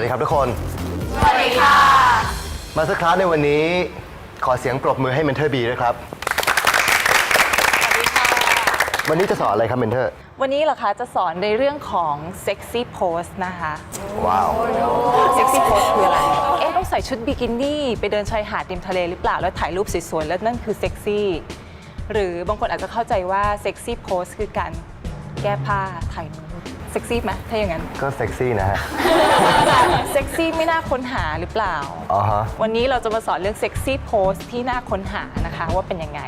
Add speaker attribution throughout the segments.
Speaker 1: วัสดีครับทุกคน สวัสดีค่ะ มาสคลาสในวันนี้ ขอเสียงปรบมือให้เมนเทอร์บีด้วยครับ วันนี้จะสอนอะไรครับเมนเทอร์
Speaker 2: วันนี้เหรอคะจะสอนในเรื่องของเซ็กซี่โพสนะคะ
Speaker 1: ว้าว
Speaker 2: เซ็กซี่โพสคืออะไร เอ๊ะต้องใส่ชุดบิกินี่ไปเดินชายหาดริมทะเลหรือเปล่า แล้วถ่ายรูปสวยๆ แล้วนั่นคือเซ็กซี่หรือบางคนอาจจะเข้าใจว่าเซ็กซี่โพสคือการแก้ผ้าถ่ายนูด เซ็กซี่ไหมถ้าอย่างนั้น
Speaker 1: ก็เซ็กซี่นะฮะ
Speaker 2: เซ็กซี่ไม่น่าค้นหาหรือเปล่า
Speaker 1: อ๋อฮะ
Speaker 2: วันนี้เราจะมาสอนเรื่องเซ็กซี่โพสที่น่าค้นหานะคะว่าเป็นยังไง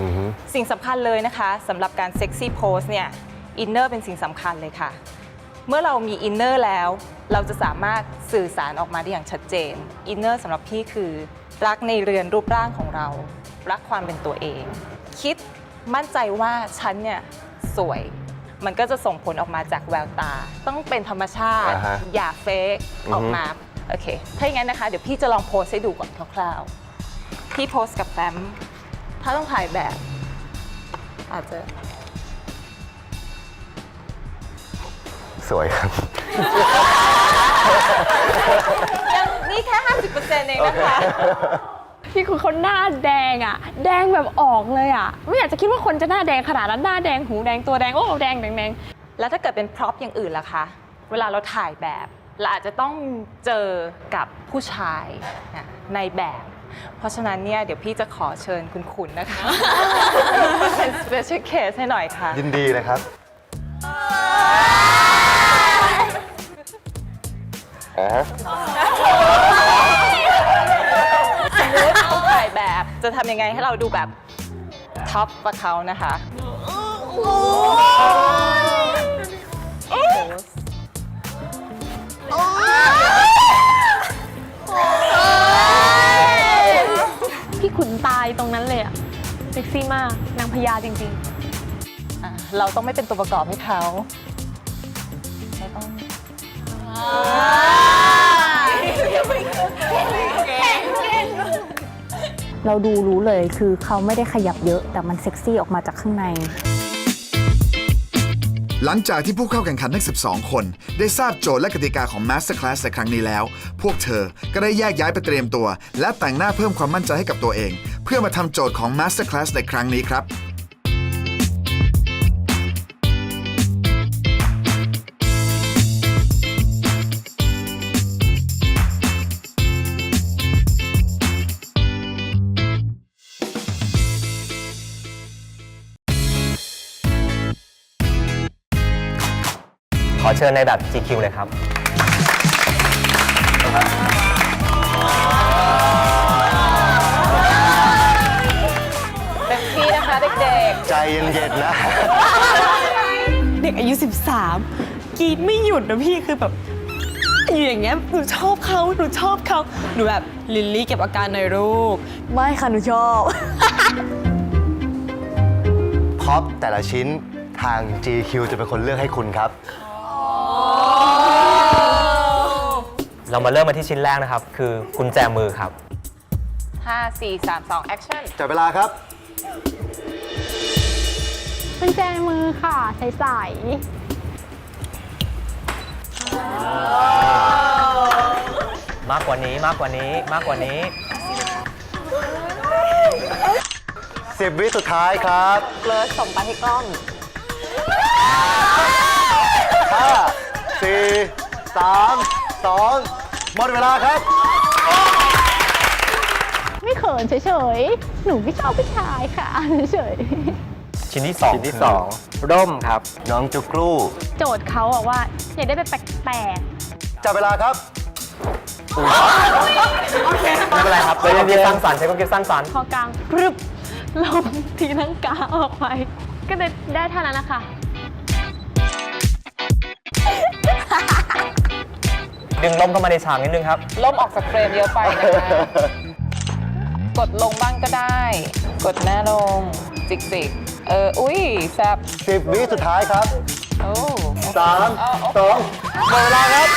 Speaker 1: อือฮึ
Speaker 2: สิ่งสำคัญเลยนะคะสำหรับการเซ็กซี่โพสเนี่ยอินเนอร์เป็นสิ่งสำคัญเลยค่ะ เมื่อเรามีอินเนอร์แล้ว เราจะสามารถสื่อสารออกมาได้อย่างชัดเจนอินเนอร์สำหรับพี่คือ รักในเรือนรูปร่างของเรา รักความเป็นตัวเอง คิดมั่นใจว่าฉันเนี่ยสวย มันก็จะส่งผลออกมาจากแววตา ต้องเป็นธรรมชาติ
Speaker 1: อ่าฮะ
Speaker 2: อย่าเฟก
Speaker 1: อือฮึ
Speaker 2: ออกมา โอเค ถ้าอย่างนั้นนะคะ เดี๋ยวพี่จะลองโพสให้ดูก่อนคร่าวๆ พี่โพสกับแฟมถ้าต้องถ่ายแบบ อาจจะ
Speaker 1: สวยครับ
Speaker 2: ยังนี่แค่ 50%เองนะคะ
Speaker 3: พี่คุณเขาหน้าแดงอะ แดงแบบออกเลยอะ ไม่อยากจะคิดว่าคนจะหน้าแดงขนาดนั้นหน้าแดงหูแดงตัวแดงโอ้แดงแดงแดง
Speaker 2: แล้วถ้าเกิดเป็นพร็อพอย่างอื่นล่ะคะ เวลาเราถ่ายแบบเราอาจจะต้องเจอกับผู้ชายนะในแบบ เพราะฉะนั้นเนี่ยเดี๋ยวพี่จะขอเชิญคุณขุนนะคะ เป็น special case ให้หน่อยค่ะ
Speaker 1: ยินดีเลยครับอ่า
Speaker 2: จะทำยังไงให้เราดูแบบท็อปกว่าเขานะคะ
Speaker 3: พี่ขุนตายตรงนั้นเลยอะเซ็กซี่มาก นางพญาจริง
Speaker 2: อะเราต้องไม่เป็นตัวประกอบให้เขาเราต้อง
Speaker 4: เราดูรู้เลยคือเขาไม่ได้ขยับเยอะ แต่มันเซ็กซี่ออกมาจากข้างใน
Speaker 5: หลังจากที่ผู้เข้าแข่งขันทั้ง 12 คน ได้ทราบโจทย์และกติกาของ Masterclass ในครั้งนี้แล้ว พวกเธอก็ได้แยกย้ายไปเตรียมตัว และแต่งหน้าเพิ่มความมั่นใจให้กับตัวเอง เพื่อมาทำโจทย์ของ Masterclass ในครั้งนี้ครับ
Speaker 6: ชิญในแบบ GQ เลยครับ
Speaker 2: เต็มที่นะคะเด็ก
Speaker 1: ใจเย็นๆนะ
Speaker 7: เด็กอายุ 13กรีดไม่หยุดนะพี่คือแบบอยู่อย่างเงี้ยหนูชอบเขาหนูชอบเขาหนูแบบลิลลี่เก็บอาการหน่อยลูก
Speaker 4: ไม่ค่ะ หนูชอบ
Speaker 1: พ็อปแต่ละชิ้นทาง GQ จะเป็นคนเลือกให้คุณครับ
Speaker 6: เรามาเริ่มมาที่ชิ้นแรกนะครับ คือกุญแจมือครับ
Speaker 2: ๆห้าสี่สามสองแอคชั่น
Speaker 1: จับเวลาครับ
Speaker 3: ๆเป็นแจมือค่ะ ใส
Speaker 6: มากกว่านี้มากกว่านี้มากกว่านี้
Speaker 1: 10 วิสุดท้ายครับ
Speaker 2: เลิศส่งไปให้กล้อง
Speaker 1: 5 4 3 2หมดเวลาครับ
Speaker 3: ๆไม่เขินเฉยๆ หนูไม่ชอบผู้ชายค่ะเฉย
Speaker 6: ชิ้นที่2
Speaker 1: ชิ้นที่
Speaker 6: คื
Speaker 1: สอง
Speaker 6: ร่มครับ
Speaker 1: น้องจุกรู
Speaker 3: ๆโจทย์เขาบอกว่าอยากได้เป็นแปลก
Speaker 1: จับเวลาครับ
Speaker 6: ไม่เป็นไรครับใช้ความคิดสร้างสรรค์ใช้ความคิดสร้างสรรค์
Speaker 3: ๆพอกลางพรึบลมทีลังกาออกไป ก็ได้ได้เท่านั้นนะคะ
Speaker 6: ดึงร่มเข้ามาในฉากนิดนึงครับ
Speaker 2: ล่มออกจากเฟรมเยอะไปนะคะ กดลงบ้างก็ได้ กดหน้าลง จิกจิกๆเออ อุ้ยแซบ
Speaker 1: 10วิสุดท้ายครับ
Speaker 2: โอ้
Speaker 1: 3 2หมดเวลาครับ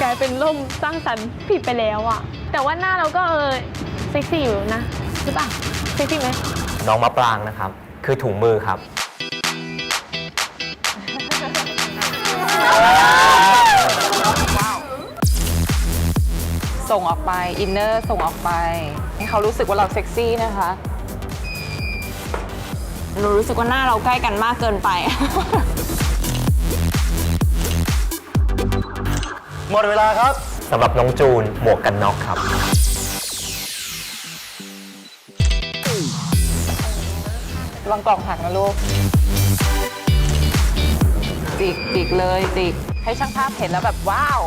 Speaker 3: กลายเป็นร่มสร้างสรรค์ผิดไปแล้วอะแต่ว่าหน้าเราก็เออเซ็กซี่อยู่นะหรือเปล่าเซ็กซี่ไหม
Speaker 6: น้องมะปรางนะครับ คือถุงมือครับ
Speaker 2: ส่งออกไป อินเนอร์ส่งออกไป ให้เขารู้สึกว่าเราเซ็กซี่นะคะ
Speaker 3: หนูรู้สึกว่าหน้าเราใกล้กันมากเกินไป
Speaker 1: หมดเวลาครับ
Speaker 6: สำหรับน้องจูนหมวกกันน็อกครับ
Speaker 2: วางกล่องหักนะลูก จิกจิกเลยจิก ให้ช่างภาพเห็นแล้วแบบว้าว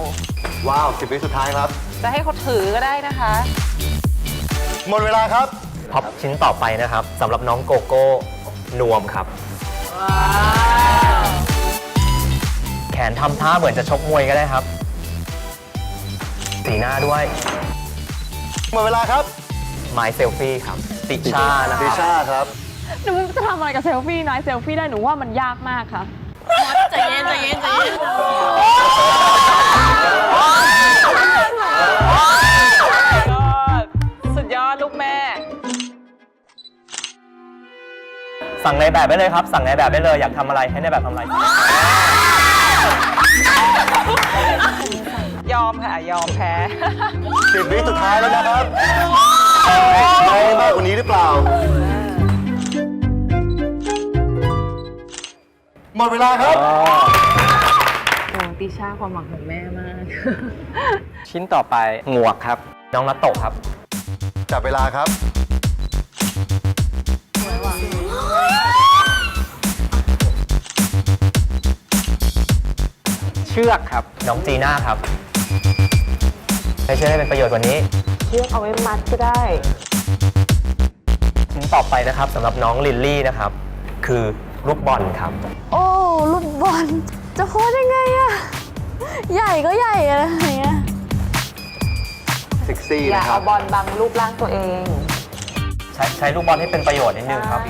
Speaker 1: ว้าวสิบวิสุดท้ายครับ
Speaker 2: จะให้เขาถือก็ได้นะคะ
Speaker 1: หมดเวลาครับ
Speaker 6: ท็อปชิ้นต่อไปนะครับสำหรับน้องโกโก้นวมครับ แขนทำท่าเหมือนจะชกมวยก็ได้ครับ สีหน้าด้วย
Speaker 1: หมดเวลาครับ
Speaker 6: ไม้เซลฟี่ครับ ติชานะค
Speaker 1: ดิ
Speaker 6: รับ
Speaker 1: ชาครับ
Speaker 3: หนูจะทำอะไรกับเซลฟี่น้อยเซลฟี่ได้หนูว่ามันยากมากค่ะ
Speaker 7: ใจเย็นใจเย็นใจเย็น
Speaker 2: ลูกแม่
Speaker 6: สั่งในแบบได้เลยครับ สั่งในแบบได้เลยอยากทำอะไรให้ในแบบทำอะไร
Speaker 2: ยอมค่ะ ยอมแพ้
Speaker 1: สิบวิสุดท้ายแล้วนะครับใช้มากกว่านี้หรือเปล่า หมดเวลาครับ
Speaker 2: โอ้ติช่าความหวังของแม่มาก
Speaker 6: ชิ้นต่อไปหมวกครับ น้องนัตโตะครับ
Speaker 1: จับเวลาครับ
Speaker 6: เชือกครับ น้องจีน่าครับใช้เชือกให้เป็นประโยชน์กว่านี้
Speaker 2: เชือกเอาไว้มัดก็ได้
Speaker 6: ชิ้นต่อไปนะครับสำหรับน้องลิลลี่นะครับ คือลูกบอลครับ
Speaker 4: โอ้ลูกบอล จะโพสยังไงอะใหญ่ก็ใหญ่อะไรอย่างเงี้ย
Speaker 1: เซ็กซี่
Speaker 2: อย่า
Speaker 1: นะครั
Speaker 2: เอา
Speaker 1: บบ
Speaker 2: อลบังรูปร่างตัวเอง
Speaker 6: ใช้ใช้ลูกบอลให้เป็นประโยชน์นิดนึงครับ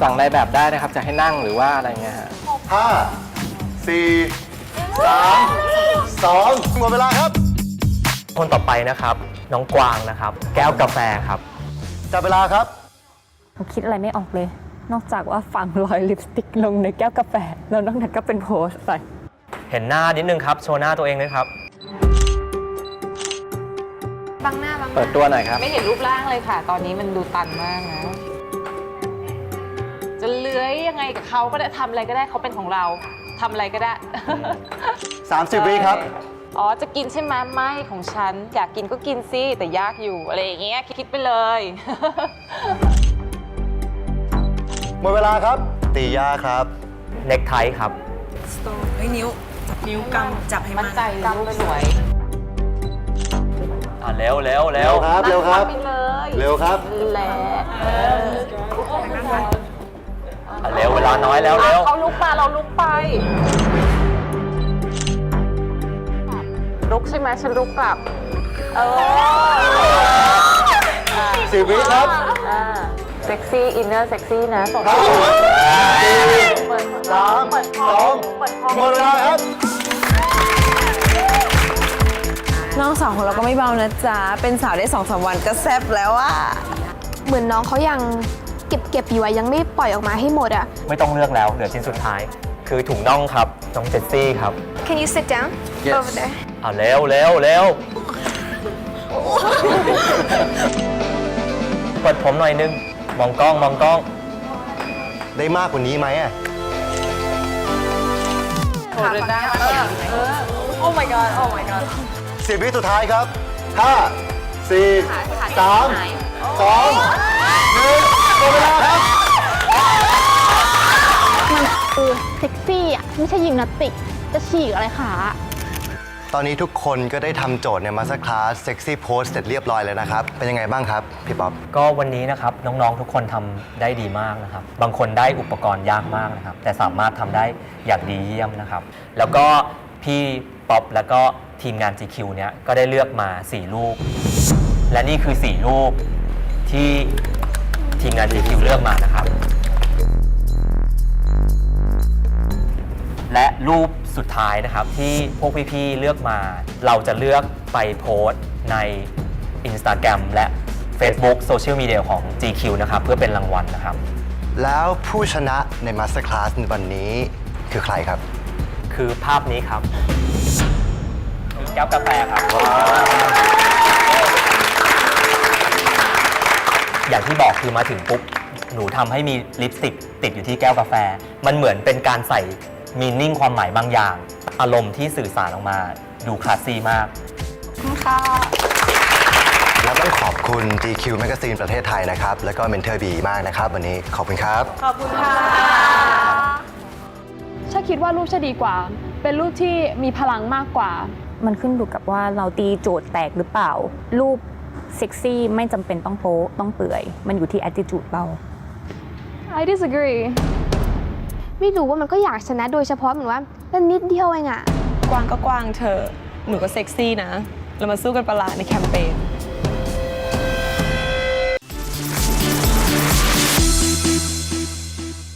Speaker 6: สั่งในแบบได้นะครับ จะให้นั่งหรือว่าอะไรเงี้ยฮะ
Speaker 1: ห้าสี่สามสองหมดเวลาครับ
Speaker 6: คนต่อไปนะครับ น้องกวางนะครับ แก้วกาแฟครับ
Speaker 1: จับเวลาครับ
Speaker 4: ผมคิดอะไรไม่ออกเลย นอกจากว่าฝังรอยลิปสติกลงในแก้วกาแฟ แล้วนอกนั้นก็เป็นโพสต์ไป
Speaker 6: เห็นหน้านิดนึงครับ โชว์หน้าตัวเองเลยครับ เปิด
Speaker 2: น้า
Speaker 6: ตัวหน่อยครับ
Speaker 2: ไม่เห็นรูปร่างเลยค่ะ ตอนนี้มันดูตันมากนะ จะเลื้อยยังไงกับเขาก็ได้ทำอะไรก็ได้เขาเป็นของเราทำอะไรก็ได้
Speaker 1: 30 วิครับ
Speaker 2: อ๋อ จะกินใช่ไหมไม่ของฉัน อยากกินก็กินสิ แต่ยากอยู่ อะไรอย่างเงี้ย คิดไปเลย
Speaker 1: หมดเวลาครับ ตียาครับ
Speaker 6: เน็กไทครับ
Speaker 7: เฮ้ยนิ้ว นิ้วกำจับให้
Speaker 2: มั่
Speaker 7: มันน
Speaker 2: ใจรูปสวย
Speaker 6: อะเร็วเร็วเร็
Speaker 1: เร็
Speaker 6: ว
Speaker 1: วครับเร็วครับ
Speaker 2: ไปเลย
Speaker 1: เร็วครับ
Speaker 2: แหละ
Speaker 6: อะเร็วเวลาน้อยแล้วเร็ว
Speaker 2: เขาลุกมาเราลุกไป ลุกใช่ไหมฉันลุกกลับ เออ
Speaker 1: สิบวิครับ
Speaker 2: อ่าเซ็กซี่ อินเนอร์เซ็กซี่นะส่ง
Speaker 1: ห้าสี่สามสองหมดเวลาครับ
Speaker 7: องสาวของเราก็ไม่เบานะจ๊ะ เป็นสาวได้สองสามวันก็แซ่บแล้วอะ
Speaker 8: เหมือนน้องเขายังเก็บเก็บอยู่อะยังไม่ปล่อยออกมาให้หมดอะ
Speaker 6: ไม่ต้องเลือกแล้วเหลือชิ้นสุดท้าย คือถุงน่องครับน้องเจสซี่ครับ
Speaker 8: Can you sit down over there
Speaker 6: อะเร็วเร็วเร็วเปิดผมหน่อยนึง มองกล้องมองกล้อง
Speaker 1: ได้มากกว่านี้ไหมอะ
Speaker 2: โหเดินได้เออ
Speaker 3: Oh my god Oh my god
Speaker 1: สิบวิสุดท้ายครับห้าสี่สามสองหนึ่งหมดเวลาครับ
Speaker 4: คือเซ็กซี่อะไม่ใช่ยิมนาสติก จะฉีกอะไรขา
Speaker 1: ตอนนี้ทุกคนก็ได้ทำโจทย์ในมาสเตอร์คลาสเซ็กซี่โพสเสร็จเรียบร้อยแล้วนะครับ เป็นยังไงบ้างครับ พี่ป๊อป
Speaker 6: ก็วันนี้นะครับน้องๆทุกคนทำได้ดีมากนะครับ บางคนได้อุปกรณ์ยากมากนะครับ แต่สามารถทำได้อย่างดีเยี่ยมนะครับ แล้วก็พี่ป๊อปแล้วก็ ทีมงาน GQ เนี้ยก็ได้เลือกมา 4 รูป และนี่คือ 4 รูปที่ทีมงาน GQ เลือกมานะครับ และรูปสุดท้ายนะครับที่พวกพี่ๆเลือกมา เราจะเลือกไปโพสต์ใน Instagram และ Facebook โซเชียลมีเดียของ GQ นะครับ เพื่อเป็นรางวัลนะครับ
Speaker 1: แล้วผู้ชนะในมาสเตอร์คลาสในวันนี้คือใครครับ
Speaker 6: คือภาพนี้ครับคือ แก้วกาแฟครับ อย่างที่บอกคือมาถึงปุ๊บ หนูทำให้มีลิปสติกติดอยู่ที่แก้วกาแฟ มันเหมือนเป็นการใส่มีนิ่งความหมายบางอย่าง อารมณ์ที่สื่อสารออกมา ดูคลาสซี่มาก
Speaker 1: แล้วต้องขอบคุณ GQ Magazine ประเทศไทยนะครับ แล้วก็ Mentor B มากนะครับ วันนี้ขอบคุณครับ
Speaker 3: ชาคิดว่ารูปชาดีกว่า เป็นรูปที่มีพลังมากกว่า
Speaker 4: มันขึ้นอยู่กับว่าเราตีโจทย์แตกหรือเปล่า รูปเซ็กซี่ไม่จำเป็นต้องโป๊ะต้องเปื่อย มันอยู่ที่ attitude เรา
Speaker 3: I disagree
Speaker 8: ไม่รู้ว่ามันก็อยากชนะโดยเฉพาะเหมือนว่าเป็นนิดเดียวเองอะ
Speaker 7: กวางก็กวางเธอะหนูก็เซ็กซี่นะ เรามาสู้กันประหลาดในแคมเปญ